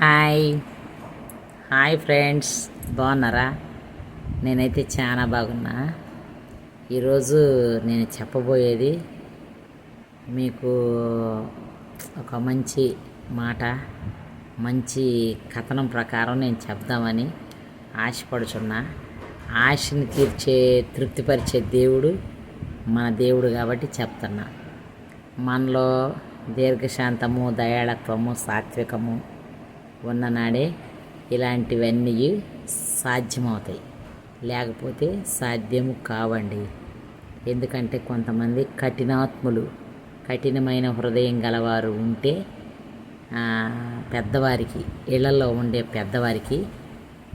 Hi. Hi friends. బాగున్నారా? నేనైతే చాలా బాగున్నా. ఈరోజు నేను చెప్పబోయేది మీకు ఒక మంచి మాట మంచి కథనం ప్రకారం నేను చెప్దామని ఆశపడుచున్నా. ఆశని తీర్చే తృప్తిపరిచే దేవుడు మన దేవుడు కాబట్టి చెప్తున్నా. మనలో దీర్ఘశాంతము దయాళత్వము సాత్వికము ఉన్ననాడే ఇలాంటివన్నీ సాధ్యమవుతాయి. లేకపోతే సాధ్యము కావండి. ఎందుకంటే కొంతమంది కఠినాత్ములు కఠినమైన హృదయం గలవారు ఉంటే పెద్దవారికి ఇళ్ళలో ఉండే పెద్దవారికి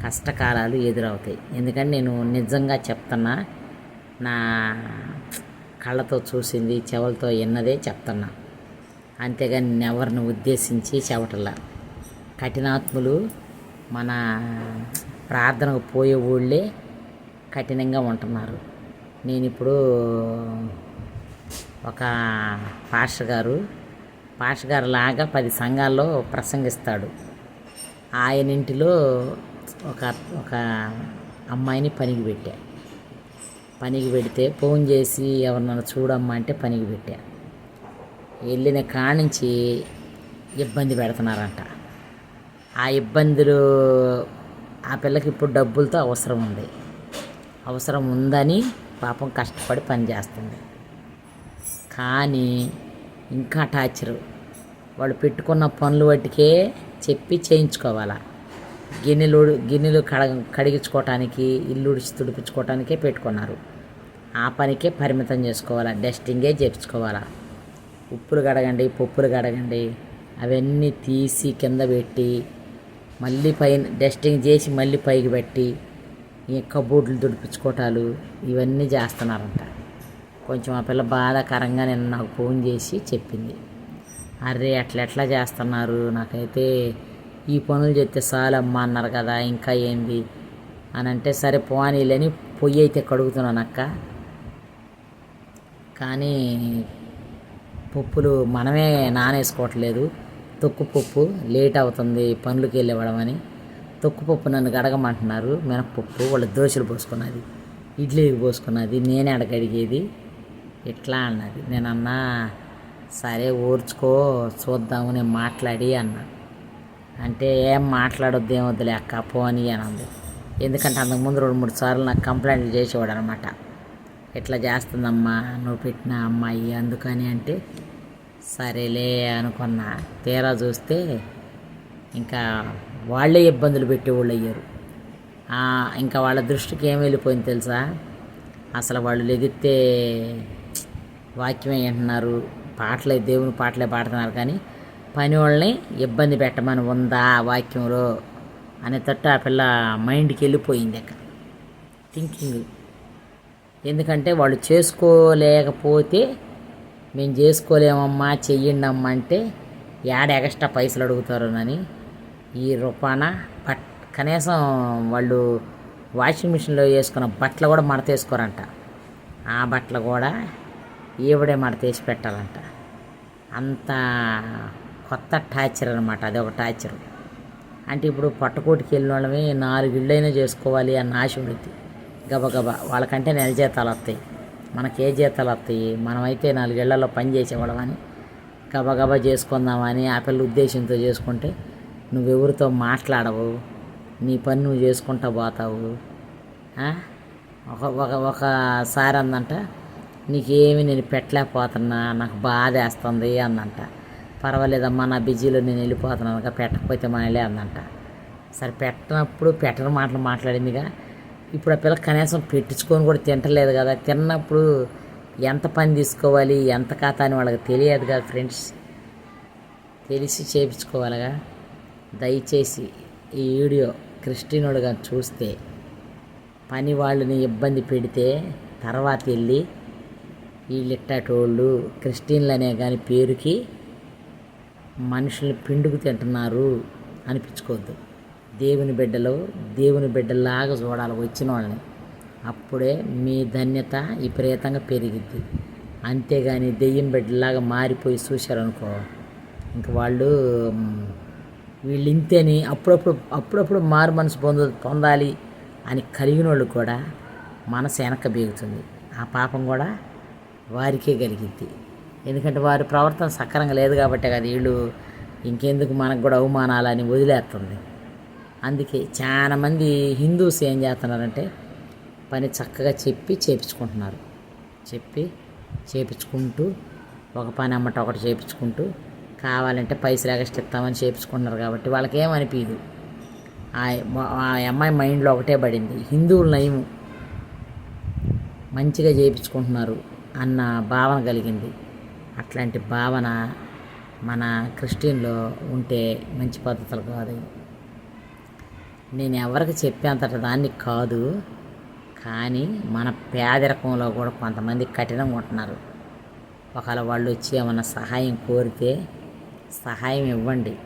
కష్టకాలాలు ఎదురవుతాయి. ఎందుకంటే నేను నిజంగా చెప్తున్నా నా కళ్ళతో చూసింది చెవులతో విన్నదే చెప్తున్నా. అంతేగాని ఎవరిని ఉద్దేశించి చెవటలా. కఠినాత్ములు మన ప్రార్థనకు పోయే ఊళ్ళే కఠినంగా ఉంటున్నారు. నేను ఇప్పుడు ఒక పాష గారు పాష గారు లాగా పది సంఘాల్లో ప్రసంగిస్తాడు. ఆయన ఇంటిలో ఒక ఒక అమ్మాయిని పనికి పెట్టా. పనికి పెడితే ఫోన్ చేసి ఎవరినైనా చూడమ్మా అంటే పనికి పెట్టా. వెళ్ళిన కానించి ఇబ్బంది పెడుతున్నారంట. ఆ ఇబ్బందులు ఆ పిల్లకి ఇప్పుడు డబ్బులతో అవసరం ఉంది. అవసరం ఉందని పాపం కష్టపడి పని చేస్తుంది. కానీ ఇంకా టార్చరు వాళ్ళు పెట్టుకున్న పనులు వాటికే చెప్పి చేయించుకోవాలా. గిన్నెలు గిన్నెలు కడ కడిగించుకోవటానికి ఇల్లు ఉడిచి తుడిపించుకోవటానికే పెట్టుకున్నారు. ఆ పనికే పరిమితం చేసుకోవాలా. డస్టింగే చేపించుకోవాలా. ఉప్పులు కడగండి పప్పులు కడగండి అవన్నీ తీసి కింద పెట్టి మళ్ళీ పైన డస్టింగ్ చేసి మళ్ళీ పైకి పెట్టి ఈ కబోర్డులు తుడిపించుకోవటాలు ఇవన్నీ చేస్తున్నారంట. కొంచెం ఆ పిల్ల బాధాకరంగా నిన్న నాకు ఫోన్ చేసి చెప్పింది. అరే అట్లా ఎట్లా చేస్తున్నారు? నాకైతే ఈ పనులు చేస్తే చాలమ్మా అన్నారు కదా ఇంకా ఏంది? అని అంటే సరే పోనీలని పొయ్యి అయితే కడుగుతున్నాను అక్క. కానీ పప్పులు మనమే నానేసుకోవట్లేదు. తొక్కుపప్పు లేట్ అవుతుంది పనులకి వెళ్ళివ్వడం అని. తొక్కుపప్పు నన్ను గడగమంటున్నారు. మినపప్పు వాళ్ళు దోశలు పోసుకున్నది ఇడ్లీకి పోసుకున్నది నేనే అడగడిగేది. ఇట్లా అన్నది. నేను అన్నా సరే ఓర్చుకో చూద్దాము నేను మాట్లాడి అన్నా. అంటే ఏం మాట్లాడొద్దు ఏమొద్దులే అక్క పోని అని అంది. ఎందుకంటే అంతకుముందు రెండు మూడు సార్లు నాకు కంప్లైంట్లు చేసేవాడు అనమాట ఇట్లా చేస్తుందమ్మా నువ్వు పెట్టిన అమ్మాయి అందుకని అంటే సరేలే అనుకున్నా. తీరా చూస్తే ఇంకా వాళ్ళే ఇబ్బందులు పెట్టేవాళ్ళు అయ్యారు. ఇంకా వాళ్ళ దృష్టికి ఏం వెళ్ళిపోయింది తెలుసా? అసలు వాళ్ళు లెగిస్తే వాక్యమే వింటున్నారు. పాటలే దేవుని పాటలే పాడుతున్నారు కానీ పని వాళ్ళని ఇబ్బంది పెట్టమని ఉందా వాక్యంలో అనే తట్టు ఆ పిల్ల మైండ్కి వెళ్ళిపోయింది అక్కడ. థింకింగ్ ఎందుకంటే వాళ్ళు చేసుకోలేకపోతే మేము చేసుకోలేమమ్మా చెయ్యండి అంటే యాడ ఎక్స్ట్రా పైసలు అడుగుతారోనని ఈ రూపాన బట్ కనీసం వాళ్ళు వాషింగ్ మిషన్లో వేసుకున్న బట్టలు కూడా మడతేసుకోరంట ఆ బట్టలు కూడా ఈవిడే మడతేసి పెట్టాలంట. అంత కొత్త టార్చర్ అనమాట అది ఒక టార్చర్. అంటే ఇప్పుడు పట్టకోటికి వెళ్ళిన వాళ్ళమే నాలుగు ఇళ్ళైనా చేసుకోవాలి అన్న ఆశ ఉండుద్ది. గబగబా వాళ్ళకంటే నెల జీతాలు వస్తాయి. మనకే జీతాలు వస్తాయి? మనమైతే నాలుగేళ్ళలో పని చేసేవాళ్ళమని గబగబా చేసుకుందామని ఆ పిల్ల ఉద్దేశంతో చేసుకుంటే నువ్వెవరితో మాట్లాడవు? నీ పని నువ్వు చేసుకుంటా పోతావు. ఒక ఒక ఒకసారి అందంట నీకేమి నేను పెట్టలేకపోతున్నా నాకు బాధ వేస్తుంది అందంట పర్వాలేదమ్మా నా బిజీలో నేను వెళ్ళిపోతున్నాను పెట్టకపోతే మనలే అందంట సరే పెట్టనప్పుడు పెట్టని మాటలు మాట్లాడిందిగా. ఇప్పుడు ఆ పిల్ల కనీసం పెట్టించుకొని కూడా తింటలేదు కదా. తిన్నప్పుడు ఎంత పని తీసుకోవాలి ఎంత కథ అని వాళ్ళకి తెలియదు కదా ఫ్రెండ్స్. తెలిసి చేపించుకోవాలిగా దయచేసి ఈ వీడియో క్రిస్టియనుడుగా చూస్తే పని వాళ్ళని ఇబ్బంది పెడితే తర్వాత వెళ్ళి వీళ్ళిట్టటోళ్ళు క్రిస్టియన్లు అనే కానీ పేరుకి మనుషుల్ని పిండుకు తింటున్నారు అనిపించుకోవద్దు. దేవుని బిడ్డలు దేవుని బిడ్డలాగా చూడాలి వచ్చిన వాళ్ళని అప్పుడే మీ ధన్యత విపరీతంగా పెరిగిద్ది. అంతేగాని దెయ్యం బిడ్డలాగా మారిపోయి చూశారనుకో ఇంక వాళ్ళు వీళ్ళు ఇంతేని అప్పుడప్పుడు అప్పుడప్పుడు మారు మనసు పొంద పొందాలి అని కలిగిన వాళ్ళు కూడా మనసు వెనక బీగుతుంది. ఆ పాపం కూడా వారికే కలిగిద్ది. ఎందుకంటే వారి ప్రవర్తన సక్రంగా లేదు కాబట్టే కదా వీళ్ళు ఇంకెందుకు మనకు కూడా అవమానాలని వదిలేస్తుంది. అందుకే చాలామంది హిందూస్ ఏం చేస్తున్నారంటే పని చక్కగా చెప్పి చేపించుకుంటున్నారు. చెప్పి చేపించుకుంటూ ఒక పని అమ్మట ఒకటి చేపించుకుంటూ కావాలంటే పైసలు ఎగస్ట్ ఇస్తామని చేపించుకుంటున్నారు కాబట్టి వాళ్ళకేమనిపించదు ఆ ఆ అమ్మాయి మైండ్లో ఒకటే పడింది. హిందువులు నయము. మంచిగా చేయించుకుంటున్నారు అన్న భావన కలిగింది. అట్లాంటి భావన మన క్రిస్టియన్లో ఉంటే మంచి పద్ధతులు కాదు. నేను ఎవరికి చెప్పేంతట దాన్ని కాదు. కానీ మన పేదరికంలో కూడా కొంతమంది కఠినంగా ఉంటున్నారు. ఒకవేళ వాళ్ళు వచ్చి ఏమన్నా సహాయం కోరితే సహాయం ఇవ్వండి.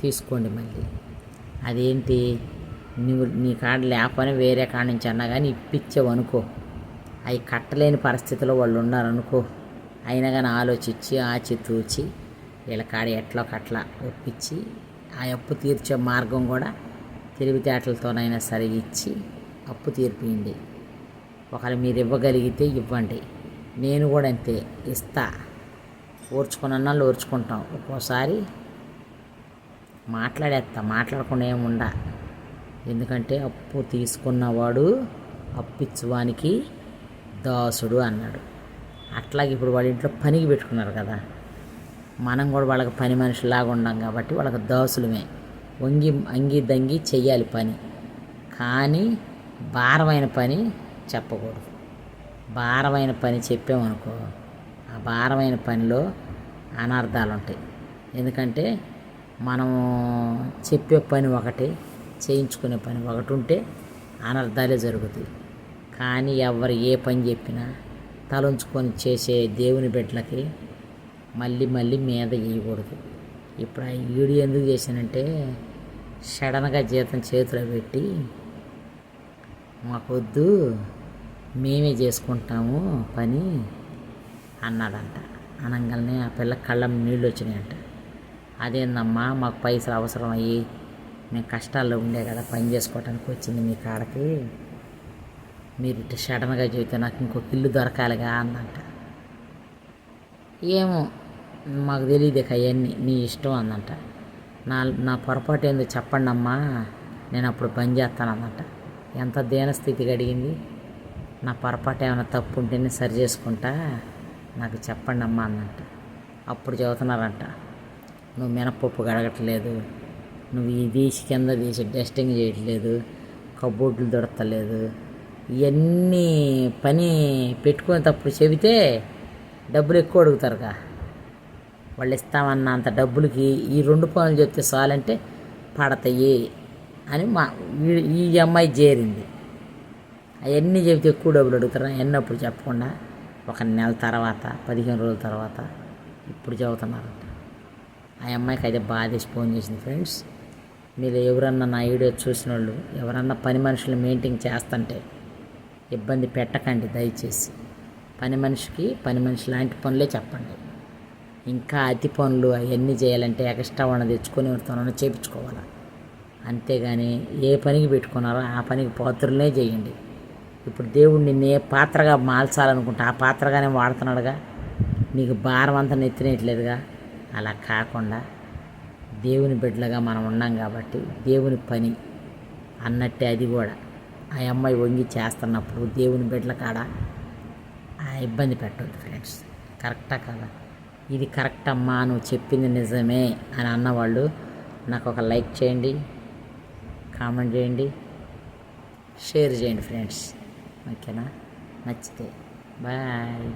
తీసుకోండి మళ్ళీ. అదేంటి? నువ్వు నీ కాడ లేకపోయినా వేరే కాడ నుంచి అన్నా కానీ ఇప్పించావు అనుకో. అవి కట్టలేని పరిస్థితిలో వాళ్ళు ఉన్నారనుకో అయినా కానీ ఆలోచించి ఆచి తూచి వీళ్ళ కాడ ఎట్లా కట్లా ఒప్పించి ఆ అప్పు తీర్చే మార్గం కూడా తెలివితేటలతోనైనా సరే ఇచ్చి అప్పు తీర్పియండి. ఒకవేళ మీరు ఇవ్వగలిగితే ఇవ్వండి. నేను కూడా అంతే ఇస్తా. ఓర్చుకున్న ఓర్చుకుంటాం. ఒక్కోసారి మాట్లాడేస్తా మాట్లాడకుండా ఏముండ ఎందుకంటే అప్పు తీసుకున్నవాడు అప్పిచ్చువానికి దాసుడు అన్నాడు. అట్లాగే ఇప్పుడు వాళ్ళ ఇంట్లో పనికి పెట్టుకున్నారు కదా. మనం కూడా వాళ్ళకి పని మనిషిలాగా ఉండం కాబట్టి వాళ్ళకి దాసులమే. వంగి అంగి దంగి చెయ్యాలి పని. కానీ భారమైన పని చెప్పకూడదు. భారమైన పని చెప్పామనుకో ఆ భారమైన పనిలో అనర్థాలు ఉంటాయి ఎందుకంటే మనము చెప్పే పని ఒకటి చేయించుకునే పని ఒకటి ఉంటే అనర్థాలే జరుగుతాయి. కానీ ఎవరు ఏ పని చెప్పినా తలంచుకొని చేసే దేవుని బిడ్డలకి మళ్ళీ మళ్ళీ మీద వేయకూడదు ఇప్పుడు ఆ వీడియో ఎందుకు చేశానంటే సడన్గా జీతం చేతిలో పెట్టి మాకొద్దు మేమే చేసుకుంటాము పని అన్నాడంట. అనగానే ఆ పిల్ల కళ్ళ నీళ్ళు వచ్చినాయంట అదేందమ్మా మాకు పైసలు అవసరం అయ్యి మేము కష్టాల్లో ఉండే కదా పని చేసుకోవటానికి వచ్చింది మీ కాడకి. మీరు ఇట్లా సడన్గా చెబితే నాకు ఇంకొక ఇల్లు దొరకాలిగా అందంట ఏమో మాకు తెలియదు అవన్నీ నీ ఇష్టం అందంట నా నా పొరపాటు ఏందో చెప్పండి అమ్మా నేను అప్పుడు పని చేస్తాను ఎంత దీనస్థితికి అడిగింది నా పొరపాటు ఏమైనా తప్పు ఉంటేనే సరి చేసుకుంటా. నాకు చెప్పండి అమ్మా అందంట అప్పుడు చదువుతున్నారంట. నువ్వు మినపప్పు కడగట్లేదు నువ్వు ఈ తీసి కింద తీసి డస్టింగ్ చేయట్లేదు. కబోర్డులు దొరకలేదు ఇవన్నీ పని పెట్టుకునేటప్పుడు చెబితే డబ్బులు ఎక్కువ అడుగుతారుగా. వాళ్ళు ఇస్తామన్న అంత డబ్బులకి ఈ రెండు పనులు చెప్తే చాలంటే పడతాయి అని మా ఈ- ఈ అమ్మాయి చేరింది అవన్నీ చెబితే ఎక్కువ డబ్బులు అడుగుతారా? ఎన్నప్పుడు అప్పుడు చెప్పకుండా ఒక నెల తర్వాత పదిహేను రోజుల తర్వాత ఇప్పుడు చదువుతున్నారంట ఆ అమ్మాయికి అయితే బాధేసి ఫోన్ చేసింది ఫ్రెండ్స్ మీరు ఎవరన్నా నా వీడియో చూసిన వాళ్ళు ఎవరన్నా పని మనుషులు మెయింటైన్ చేస్తుంటే ఇబ్బంది పెట్టకండి దయచేసి. పని మనిషికి పని మనిషి లాంటి పనులే చెప్పండి. ఇంకా అతి పనులు అవన్నీ చేయాలంటే ఎక్స్ట్రా వాళ్ళని తెచ్చుకొని ఎవరితోనైనా చేయించుకోవాలి అంతేగాని ఏ పనికి పెట్టుకున్నారో ఆ పనికి పాత్రలే చేయండి. ఇప్పుడు దేవుడు నిన్ను ఏ పాత్రగా మార్చాలనుకుంటే ఆ పాత్రగానే వాడుతున్నాడుగా? నీకు భారం అంతా నెత్తినేయట్లేదుగా? అలా కాకుండా దేవుని బిడ్డలుగా మనం ఉన్నాం కాబట్టి దేవుని పని అన్నట్టే అది కూడా. ఆ అమ్మాయి వంగి చేస్తున్నప్పుడు దేవుని బిడ్డల కాడ ఆ ఇబ్బంది పెట్టద్దు ఫ్రెండ్స్ కరెక్టా కదా? ఇది కరెక్ట్ అమ్మా నువ్వు చెప్పింది నిజమే అని అన్నవాళ్ళు నాకు ఒక లైక్ చేయండి కామెంట్ చేయండి షేర్ చేయండి ఫ్రెండ్స్. ఓకేనా? నచ్చితే. బాయ్.